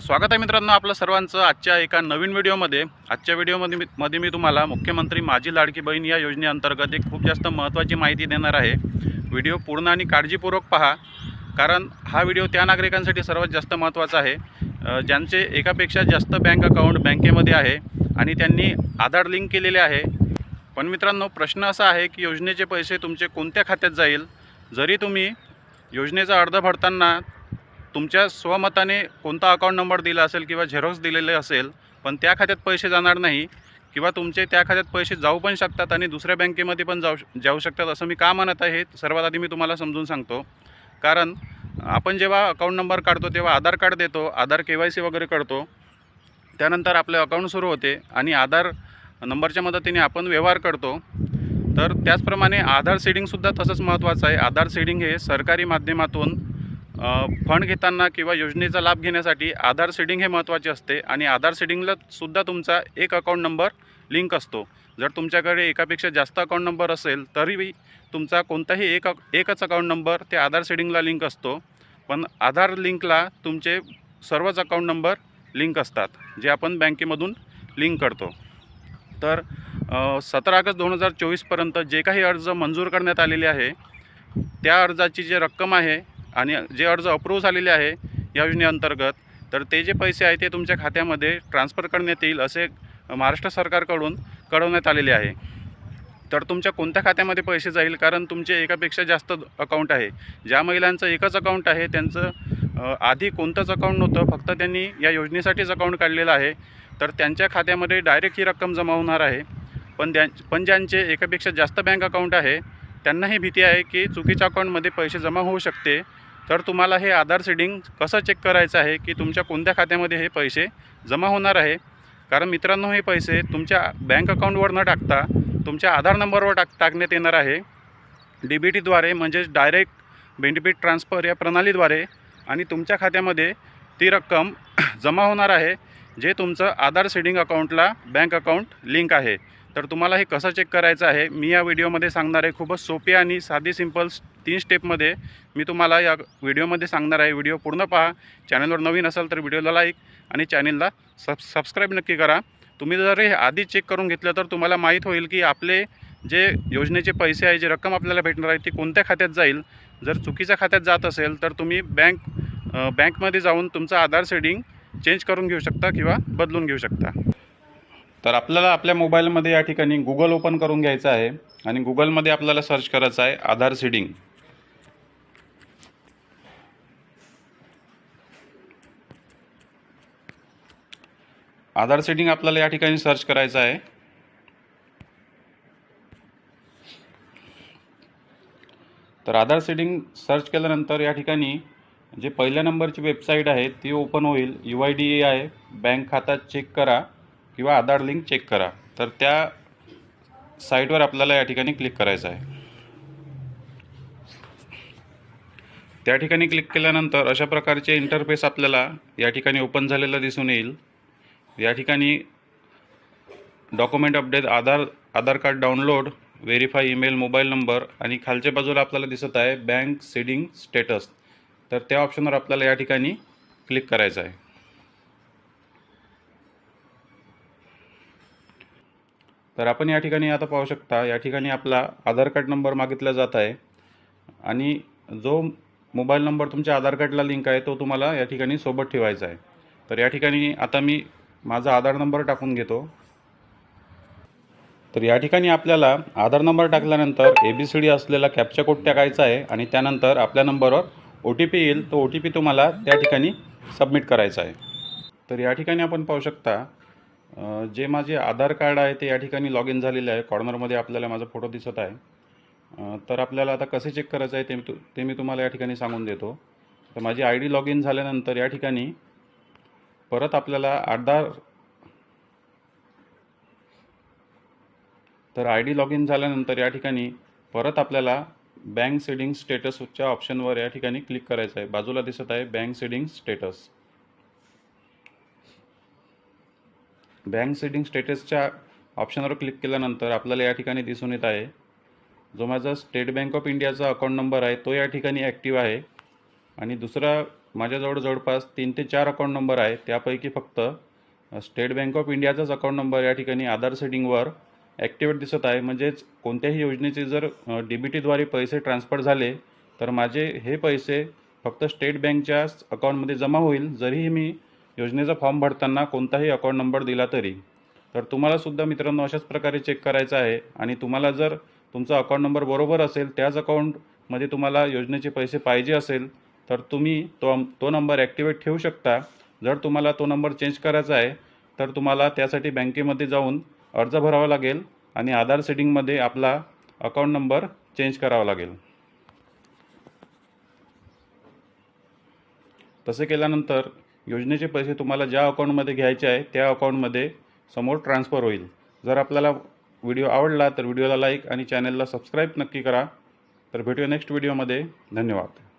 स्वागत आहे मित्रांनो आपलं सर्वांचं आजच्या एका नवीन व्हिडिओमध्ये. आजच्या व्हिडिओमध्ये मी मध्ये मी तुम्हाला मुख्यमंत्री माझी लाडकी बहीण या योजनेअंतर्गत एक खूप जास्त महत्त्वाची माहिती देणार आहे. व्हिडिओ पूर्ण आणि काळजीपूर्वक पहा कारण हा व्हिडिओ त्या नागरिकांसाठी सर्वात जास्त महत्त्वाचा आहे. ज्यांचे एकापेक्षा जास्त बँक अकाउंट बँकेमध्ये आहे आणि त्यांनी आधार लिंक केलेले आहे. पण मित्रांनो प्रश्न असा आहे की योजनेचे पैसे तुमचे कोणत्या खात्यात जाईल? जरी तुम्ही योजनेचा अर्ज भरताना तुमच्या स्वमताने कोणता अकाउंट नंबर दिला असेल किंवा झेरॉक्स दिलेले असेल पण त्या खात्यात पैसे जाणार नाही किंवा तुमचे त्या खात्यात पैसे जाऊ पण शकतात आणि दुसऱ्या बँकेमध्ये पण जाऊ जाऊ शकतात असं मी का म्हणत आहे सर्वात आधी मी तुम्हाला समजून सांगतो. कारण आपण जेव्हा अकाउंट नंबर काढतो तेव्हा आधार कार्ड देतो आधार के वाय सी वगैरे करतो. त्यानंतर आपले अकाउंट सुरू होते आणि आधार नंबरच्या मदतीने आपण व्यवहार करतो. तर त्याचप्रमाणे आधार सीडिंगसुद्धा तसंच महत्त्वाचं आहे. आधार सीडिंग हे सरकारी माध्यमातून फंड घेताना किंवा योजनेचा लाभ घेण्यासाठी आधार सीडिंग हे महत्त्वाचे असते आणि आधार सीडिंगला सुद्धा तुमचा एक अकाउंट नंबर लिंक असतो. जर तुमच्याकडे एकापेक्षा जास्त अकाउंट नंबर असेल तरीही तुमचा कोणताही एक अक- एकच अकाउंट नंबर ते आधार सीडिंगला लिंक असतो. पण आधार लिंकला तुमचे सर्वच अकाउंट नंबर लिंक असतात जे आपण बँकेमधून लिंक करतो. तर सतरा ऑगस्ट दोन हजार चोवीसपर्यंत जे काही अर्ज मंजूर करण्यात आलेले आहे त्या अर्जाची जी रक्कम आहे आणि जे अर्ज अप्रूव्ह झालेले आहे या योजनेअंतर्गत तर ते जे पैसे आहे ते तुमच्या खात्यामध्ये ट्रान्स्फर करण्यात येईल असे महाराष्ट्र सरकारकडून कळवण्यात आलेले आहे. तर तुमच्या कोणत्या खात्यामध्ये पैसे जाईल? कारण तुमचे एकापेक्षा जास्त अकाउंट आहे. ज्या महिलांचं एकच अकाउंट आहे त्यांचं आधी कोणतंच अकाउंट नव्हतं फक्त त्यांनी या योजनेसाठीच अकाउंट काढलेलं आहे. तर त्यांच्या खात्यामध्ये डायरेक्ट ही रक्कम जमा होणार आहे. पण त्या पण ज्यांचे एकापेक्षा जास्त बँक अकाउंट आहे त्यांनाही भीती आहे की चुकीच्या अकाउंटमध्ये पैसे जमा होऊ शकते. तर तुम्हाला हे आधार सीडिंग कसं चेक करायचं आहे की तुमच्या कोणत्या खात्यामध्ये हे पैसे जमा होणार आहे? कारण मित्रांनो हे पैसे तुमच्या बँक अकाउंटवर न टाकता तुमच्या आधार नंबरवर टाक टाकण्यात येणार आहे. डी बी टीद्वारे म्हणजेच डायरेक्ट बेनिफिट ट्रान्सफर या प्रणालीद्वारे आणि तुमच्या खात्यामध्ये ती रक्कम जमा होणार आहे जे तुमचं आधार सीडिंग अकाउंटला बँक अकाउंट लिंक आहे. तर तुम्हाला हे कसं चेक करायचं आहे मी या व्हिडिओमध्ये सांगणार आहे. खूपच सोपी आणि साधी सिंपल तीन स्टेपमध्ये मी तुम्हाला या व्हिडिओमध्ये सांगणार आहे. व्हिडिओ पूर्ण पहा. चॅनलवर नवीन असाल तर व्हिडिओला लाईक आणि चॅनलला सब सबस्क्राईब नक्की करा. तुम्ही जर हे आधी चेक करून घेतलं तर तुम्हाला माहीत होईल की आपले जे योजनेचे पैसे आहे जे रक्कम आपल्याला भेटणार आहे ती कोणत्या खात्यात जाईल? जर चुकीच्या खात्यात जात असेल तर तुम्ही बँक बँकमध्ये जाऊन तुमचं आधार सेडिंग चेंज करून घेऊ शकता किंवा बदलून घेऊ शकता. तर आपल्याला आपल्या मोबाईलमध्ये या ठिकाणी गुगल ओपन करून घ्यायचं आहे आणि गुगलमध्ये आपल्याला सर्च करायचं आहे आधार सीडिंग आधार सेटिंग आपल्याला या ठिकाणी सर्च करायचं आहे. तर आधार सेटिंग सर्च केल्यानंतर या ठिकाणी जे पहिल्या नंबरची वेबसाईट आहे ती ओपन होईल. यू आय डी ए आहे बँक खाता चेक करा. किंवा आधार लिंक चेक करा. तर त्या साईटवर आपल्याला या ठिकाणी क्लिक करायचं आहे. त्या ठिकाणी क्लिक केल्यानंतर अशा प्रकारचे इंटरफेस आपल्याला या ठिकाणी ओपन झालेलं दिसून येईल. या ठिकाणी document update Aadhaar Aadhaar card download verify email mobile number आणि खालच्या बाजूला आपल्याला दिसत आहे बँक सीडिंग स्टेटस. तर त्या ऑप्शनवर आपल्याला या ठिकाणी क्लिक करायचं आहे. तर आपण या ठिकाणी आता पाहू शकता या ठिकाणी आपला आधार कार्ड नंबर मागितला जात आहे. आणि जो मोबाईल नंबर तुमच्या आधार कार्डला लिंक आहे तो तुम्हाला या ठिकाणी सोबत ठेवायचा आहे. तर या ठिकाणी आता मी माझा आधार नंबर टाकून घेतो. तर या ठिकाणी आपल्याला आधार नंबर टाकल्यानंतर ए बी सी डी असलेला कॅप्चा कोड टाकायचा आहे आणि त्यानंतर आपल्या नंबरवर ओ टी पी येईल तो ओ टी पी तुम्हाला त्या ठिकाणी सबमिट करायचा आहे. तर या ठिकाणी आपण पाहू शकता जे माझे आधार कार्ड आहे ते या ठिकाणी लॉग इन झालेले आहे. कॉर्नरमध्ये आपल्याला माझा फोटो दिसत आहे. तर आपल्याला आता कसे चेक करायचं आहे ते मी तु ते मी तुम्हाला या ठिकाणी सांगून देतो. तर माझी आय डी लॉग इन झाल्यानंतर या ठिकाणी परत आपल्याला आधार तर आय डी लॉग इन झाल्यानंतर या ठिकाणी परत आपल्याला बँक सेडिंग स्टेटसच्या ऑप्शनवर या ठिकाणी क्लिक करायचं आहे. बाजूला दिसत आहे bank seeding status bank setting स्टेटसच्या ऑप्शनवर क्लिक केल्यानंतर आपल्याला या ठिकाणी दिसून येत आहे. जो माझा स्टेट बँक ऑफ इंडियाचा अकाउंट नंबर आहे तो या ठिकाणी ॲक्टिव्ह आहे. आणि दुसरा माझ्याजवळ जवळपास तीन ते चार अकाउंट नंबर आहे. त्यापैकी फक्त स्टेट बँक ऑफ इंडियाचाच अकाउंट नंबर या ठिकाणी आधार सेटिंगवर ॲक्टिवेट दिसत आहे. म्हणजेच कोणत्याही योजनेचे जर डी बी टीद्वारे पैसे ट्रान्सफर झाले तर माझे हे पैसे फक्त स्टेट बँकच्याच अकाउंटमध्ये जमा होईल. जरीही मी योजनेचा फॉर्म भरताना कोणताही अकाउंट नंबर दिला तरी. तर तुम्हालासुद्धा मित्रांनो अशाच प्रकारे चेक करायचं आहे आणि तुम्हाला जर तुमचा अकाउंट नंबर बरोबर असेल त्याच अकाउंटमध्ये तुम्हाला योजनेचे पैसे पाहिजे असेल तर तुम्ही तो तो नंबर ॲक्टिवेट ठेवू शकता. जर तुम्हाला तो नंबर चेंज करायचा आहे तर तुम्हाला त्यासाठी बँकेमध्ये जाऊन अर्ज भरावा लागेल आणि आधार सेटिंगमध्ये आपला अकाउंट नंबर चेंज करावा लागेल. तसे केल्यानंतर योजनेचे पैसे तुम्हाला ज्या अकाउंटमध्ये घ्यायचे आहे त्या अकाउंटमध्ये समोर ट्रान्सफर होईल. जर आपल्याला व्हिडिओ आवडला तर व्हिडिओला लाईक आणि चॅनलला सबस्क्राईब नक्की करा. तर भेटूया नेक्स्ट व्हिडिओमध्ये. धन्यवाद.